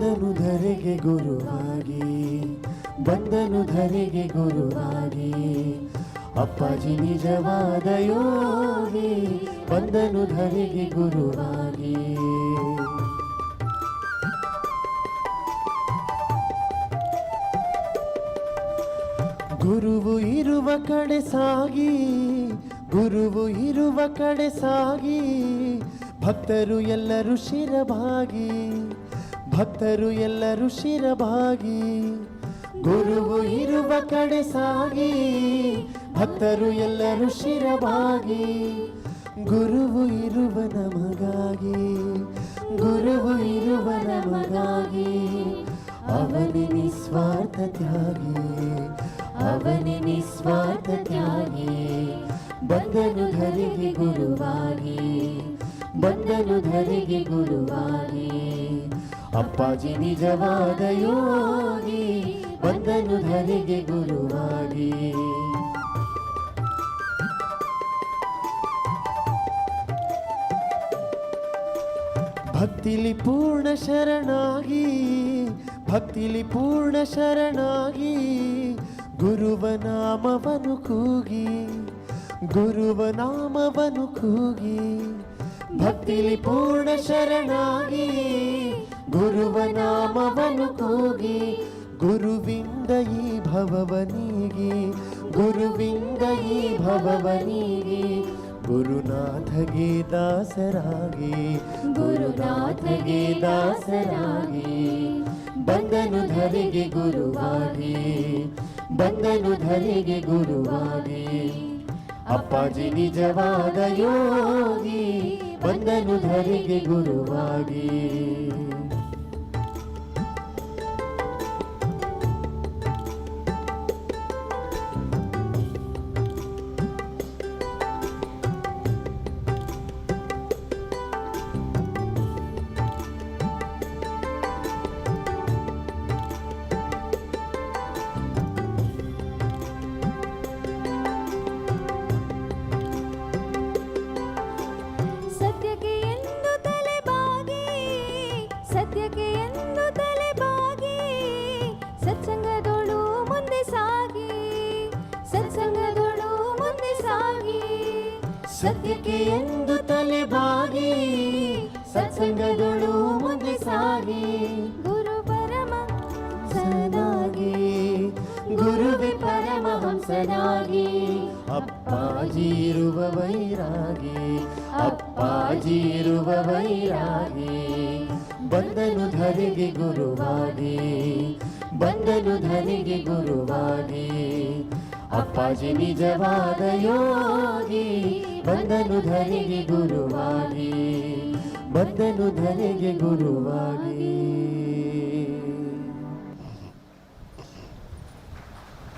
ಧರೆಗೆ ಗುರುವಾಗಿ, ಬಂದನು ಧರೆಗೆ ಗುರುವಾಗಿ. ಅಪ್ಪಾಜಿ ನಿಜವಾದ ಯೋಗಿ, ಬಂದನು ಧರೆಗೆ ಗುರುವಾಗಿ. ಗುರುವು ಇರುವ ಕಡೆ ಸಾಗಿ, ಗುರುವು ಇರುವ ಕಡೆ ಸಾಗಿ, ಭಕ್ತರು ಎಲ್ಲರೂ ಶಿರಭಾಗಿ ಭಕ್ತರು ಎಲ್ಲರೂ ಶಿರಭಾಗಿ ಗುರುವು ಇರುವ ಕಡೆ ಸಾಗಿ, ಭಕ್ತರು ಎಲ್ಲರೂ ಶಿರಭಾಗಿ ಗುರುವು ಇರುವ ನಮಗಾಗಿ ಗುರುವು ಇರುವ ನಮಗಾಗಿ ಅವನಿ ನಿಸ್ವಾರ್ಥ ತ್ಯಾಗಿ, ಅವನಿ ನಿಸ್ವಾರ್ಥ ತ್ಯಾಗಿ ಬಂದನು ಧರೆಗೆ ಗುರುವಾಗಿ ಬಂದನು ಧರೆಗೆ ಗುರುವಾಗಿ. ಅಪ್ಪಾಜಿ ನಿಜವಾದ ಯೋಗಿ, ಬಂದನು ಧರೆಗೆ ಗುರುವಾಗಿ. ಭಕ್ತಿಲಿ ಪೂರ್ಣ ಶರಣಾಗಿ, ಭಕ್ತಿಲಿ ಪೂರ್ಣ ಶರಣಾಗಿ, ಗುರುವ ನಾಮವನು ಕೂಗಿ, ಗುರುವ ನಾಮವನು ಕೂಗಿ, ಭಕ್ತಿಲಿ ಪೂರ್ಣ ಶರಣಾಗಿ ಗುರುವ ನಾಮವನು ಕೂಗಿ, ಗುರುವಿಂದ ಈ ಭವವನಿಗೆ ಗುರುವಿಂದ ಈ ಭವವನಿಗೆ ಗುರುನಾಥಗೆ ದಾಸರಾಗಿ ಗುರುನಾಥಗೆ ದಾಸರಾಗಿ. ಬಂದನು ಧರೆಗೆ ಗುರುವಾಗಿ ಬಂದನು ಧರೆಗೆ ಗುರುವಾಗಿ. ಅಪ್ಪಾಜಿ ನಿಜವಾದ ಯೋಗಿ ಬಂದನು ಧರೆಗೆ ಗುರುವಾಗಿ. ಸತ್ಯಕ್ಕೆ ಎಂದು ತಲೆಬಾಗಿ ಸತ್ಸಂಗದೊಳು ಮುಂದೆ ಸಾಗಿ. ಗುರು ಪರಮ ಸನಾಗಿ, ಗುರುವೆ ಪರಮಹಂಸನಾಗಿ ಅಪ್ಪಾಜಿ ಇರುವ ವೈರಾಗಿ, ಅಪ್ಪಾಜಿ ಇರುವ ವೈರಾಗಿ. ಬಂದನು ಧರೆಗೆ ಗುರುವಾಗಿ, ಬಂದನು ಧರೆಗೆ ಗುರುವಾಗಿ. ಅಪ್ಪಾಜಿ ನಿಜವಾದ ಯೋಗಿ ಬಂದನು ಧನಿಗೆ ಗುರುವಾಗಿ ಬಂದನು ಧನಿಗೆ ಗುರುವಾಗಿ.